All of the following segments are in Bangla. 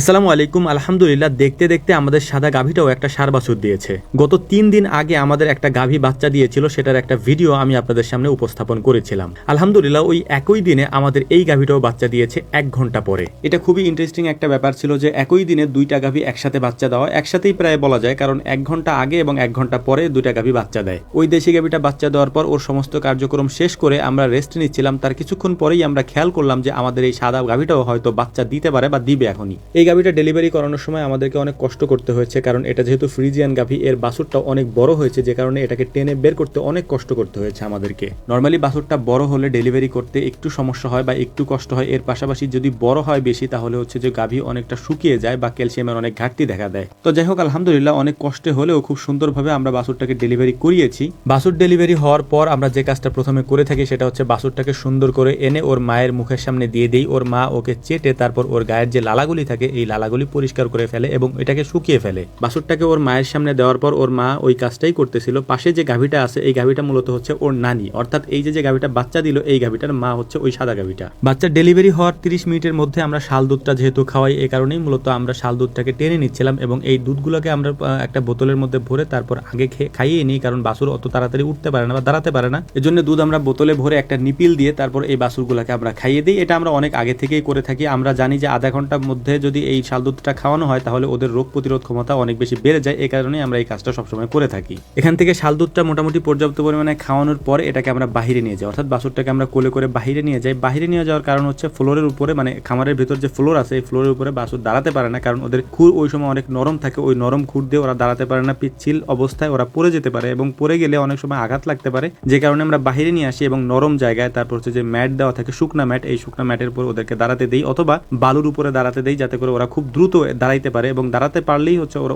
আসসালামু আলাইকুম, আলহামদুলিল্লাহ, দেখতে দেখতে আমাদের সাদা গাভীটাও একটা সার বাছুর দিয়েছে। গত তিন দিন আগে আমাদের একটা গাভী বাচ্চা দিয়েছিল, সেটার একটা ভিডিও আমি আপনাদের সামনে উপস্থাপন করেছিলাম। আলহামদুলিল্লাহ, ওই একই দিনে আমাদের এই গাভীটাও বাচ্চা দিয়েছে এক ঘণ্টা পরে। এটা খুবই ইন্টারেস্টিং একটা ব্যাপার ছিল যে, একই দিনে দুইটা গাভী একসাথে বাচ্চা দেওয়া, একসাথেই প্রায় বলা যায়, কারণ এক ঘণ্টা আগে এবং এক ঘণ্টা পরে দুইটা গাভী বাচ্চা দেয়। ওই দেশি গাভীটা বাচ্চা দেওয়ার পর ওর সমস্ত কার্যক্রম শেষ করে আমরা রেস্ট নিচ্ছিলাম। তার কিছুক্ষণ পরেই আমরা খেয়াল করলাম যে, আমাদের এই সাদা গাভীটাও হয়তো বাচ্চা দিতে পারে বা দিবে এখনই। এই গাভীটা ডেলিভারি করানোর সময় আমাদেরকে অনেক কষ্ট করতে হয়েছে, কারণ এটা যেহেতু ফ্রিজিয়ান গাভী, এর বাছুরটা অনেক বড় হয়েছে, যে কারণে এটাকে টেনে বের করতে অনেক কষ্ট করতে হয়েছে আমাদেরকে। নর্মালি বাছুরটা বড় হলে ডেলিভারি করতে একটু সমস্যা হয় বা একটু কষ্ট হয়, এর পাশাপাশি যদি বড় হয় বেশি, তাহলে হচ্ছে যে গাভী অনেকটা শুকিয়ে যায় বা ক্যালসিয়ামের অনেক ঘাটতি দেখা দেয়। তো যাই হোক, আলহামদুলিল্লাহ অনেক কষ্টে হলেও খুব সুন্দরভাবে আমরা বাছুরটাকে ডেলিভারি করিয়েছি। বাছুর ডেলিভারি হওয়ার পর আমরা যে কাজটা প্রথমে করে থাকি, সেটা হচ্ছে বাছুরটাকে সুন্দর করে এনে ওর মায়ের মুখের সামনে দিয়ে দিই। ওর মা ওকে চেটে তারপর ওর গায়ের যে লালাগুলি থাকে এই লালাগুলি পরিষ্কার করে ফেলে এবং এটাকে শুকিয়ে ফেলে। বাছুরটাকে ওর মায়ের সামনে দেওয়ার পর ওর মা ওই কাজটাই করতেছিল। পাশে যে গাভীটা আছে, এই গাভীটা মূলত হচ্ছে ওর নানি। অর্থাৎ এই যে গাভীটা বাচ্চা দিল, এই গাভীটার মা হচ্ছে ওই সাদা গাভীটা। বাচ্চা ডেলিভারি হওয়ার তিরিশ মিনিটের মধ্যে আমরা শাল দুধটা যেহেতু খাওয়াই এই কারণেই মূলত আমরা শাল দুধটাকে টেনে নিচ্ছিলাম এবং এই দুধগুলোকে আমরা একটা বোতলের মধ্যে ভরে তারপর আগে খাইয়ে নিই, কারণ বাছুর অত তাড়াতাড়ি উঠতে পারে না বা দাঁড়াতে পারে না। এজন্য দুধ আমরা বোতলে ভরে একটা নিপিল দিয়ে তারপর এই বাছুরগুলোকে আমরা খাইয়ে দিই। এটা আমরা অনেক আগে থেকেই করে থাকি। আমরা জানি যে আধা ঘণ্টার মধ্যে যদি এই শাল দুধটা খাওয়ানো হয়, তাহলে ওদের রোগ প্রতিরোধ ক্ষমতা অনেক বেশি বেড়ে যায়। এই কারণেই আমরা এই কাজটা সবসময় করে থাকি। এখান থেকে শাল দুধটা মোটামুটি পর্যাপ্ত পরিমাণে খাওয়ানোর পরে এটাকে আমরা বাহিরে নিয়ে যাই। অর্থাৎ বাছুরটাকে আমরা কোলে করে বাহিরে নিয়ে যাই। বাহিরে নিয়ে যাওয়ার কারণ হচ্ছে ফ্লোরের উপরে মানে খামারের ভিতর যে ফ্লোর আছে, এই ফ্লোরের উপরে বাছুর দাঁড়াতে পারে না। কারণ ওদের খুর ওই সময় অনেক নরম থাকে। ওই নরম খুর দিয়ে ওরা দাঁড়াতে পারে না। পিচ্ছিল অবস্থায় ওরা পড়ে যেতে পারে এবং পড়ে গেলে অনেক সময় আঘাত লাগতে পারে। যে কারণে আমরা বাহিরে নিয়ে আসি এবং নরম জায়গায় তারপর হচ্ছে যে ম্যাট দেওয়া থাকে, শুকনা ম্যাট, এই শুকনা ম্যাটের উপর ওদেরকে দাঁড়াতে দেই অথবা বালুর উপরে দাঁড়াতে দেই যাতে করে ওরা খুব দ্রুত দাঁড়াইতে পারে এবং দাঁড়াতে পারলেই হচ্ছে ওরা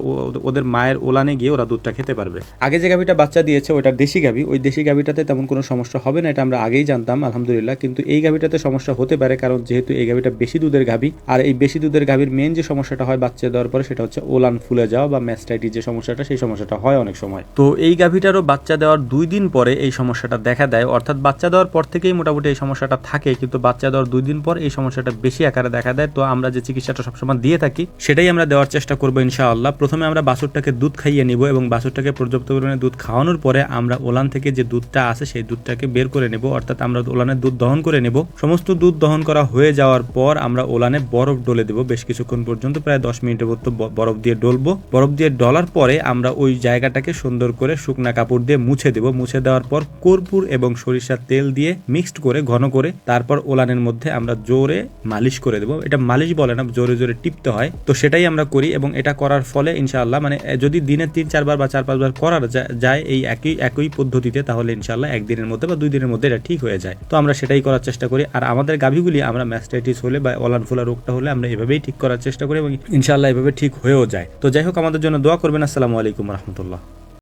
ওদের মায়ের ওলানে গিয়ে ওরা দুধটা খেতে পারবে। আগে যে গাভিটা বাচ্চা দিয়েছে ওটা দেশি গাভি ওই দেশি গাভিটাতে তেমন কোনো সমস্যা হবে না এটা আমরা আগেই জানতাম আলহামদুলিল্লাহ। কিন্তু এই গাভিটাতে সমস্যা হতে পারে কারণ যেহেতু এই গাভিটা বেশি দুধের গাভি আর এই বেশি দুধের গাভির মেন যে সমস্যাটা হয় বাচ্চা দেওয়ার পরে সেটা হচ্ছে ওলান ফুলে যাওয়া বা ম্যাস্টাইটিস যে সমস্যাটা সেই সমস্যাটা হয় অনেক সময়। তো এই গাভিটারও বাচ্চা দেওয়ার দুই দিন পরে এই সমস্যাটা দেখা দেয়। অর্থাৎ বাচ্চা দেওয়ার পর থেকেই মোটামুটি এই সমস্যাটা থাকে কিন্তু বাচ্চা দেওয়ার দুই দিন পর এই সমস্যাটা বেশি আকারে দেখা দেয়। তো আমরা যে চিকিৎসাটা সবসময় দিয়ে থাকি, সেটাই আমরা দেওয়ার চেষ্টা করব ইনশাআল্লাহ। প্রথমে আমরা বাছুরটাকে দুধ খাইয়ে নিব এবং বাছুরটাকে পর্যাপ্ত পরিমাণে দুধ খাওয়ানোর পরে আমরা ওলান থেকে যে দুধটা আছে, সেই দুধটাকে বের করে নেব। অর্থাৎ আমরা ওলানের দুধ দহন করে নেব। সমস্ত দুধ দহন করা হয়ে যাওয়ার পর আমরা ওলানে বরফ ডলে দেব। বেশ কিছুক্ষণ পর্যন্ত, প্রায় দশ মিনিটের মতো বরফ দিয়ে ডলবো। বরফ দিয়ে ডলার পরে আমরা ওই জায়গাটাকে সুন্দর করে শুকনা কাপড় দিয়ে মুছে দেব। মুছে দেওয়ার পর কর্পূর এবং সরিষার তেল দিয়ে মিক্সড করে, ঘন করে তারপর ওলানের মধ্যে আমরা জোরে মালিশ করে দেবো। এটা মালিশ বলে না, জোরে জোরে টিপতে হয়, তো সেটাই আমরা করি এবং এটা করার ফলে ইনশাআল্লাহ মানে যদি দিনে তিন, চারবার বা চার, পাঁচবার করার যায় এই একই একই পদ্ধতিতে, তাহলে ইনশাআল্লাহ একদিনের মধ্যে বা দুই দিনের মধ্যে এটা ঠিক হয়ে যায়। তো আমরা সেটাই করার চেষ্টা করি আর আমাদের গাভীগুলি আমরা ম্যাস্টাইটিস হলে বা অলান ফোলা রোগটা হলে আমরা এভাবেই ঠিক করার চেষ্টা করি এবং ইনশাআল্লাহ এভাবে ঠিক হয়েও যায়। তো যাই হোক, আমাদের জন্য দোয়া করবেন। আসসালামু আলাইকুম রহমতুল্লাহ।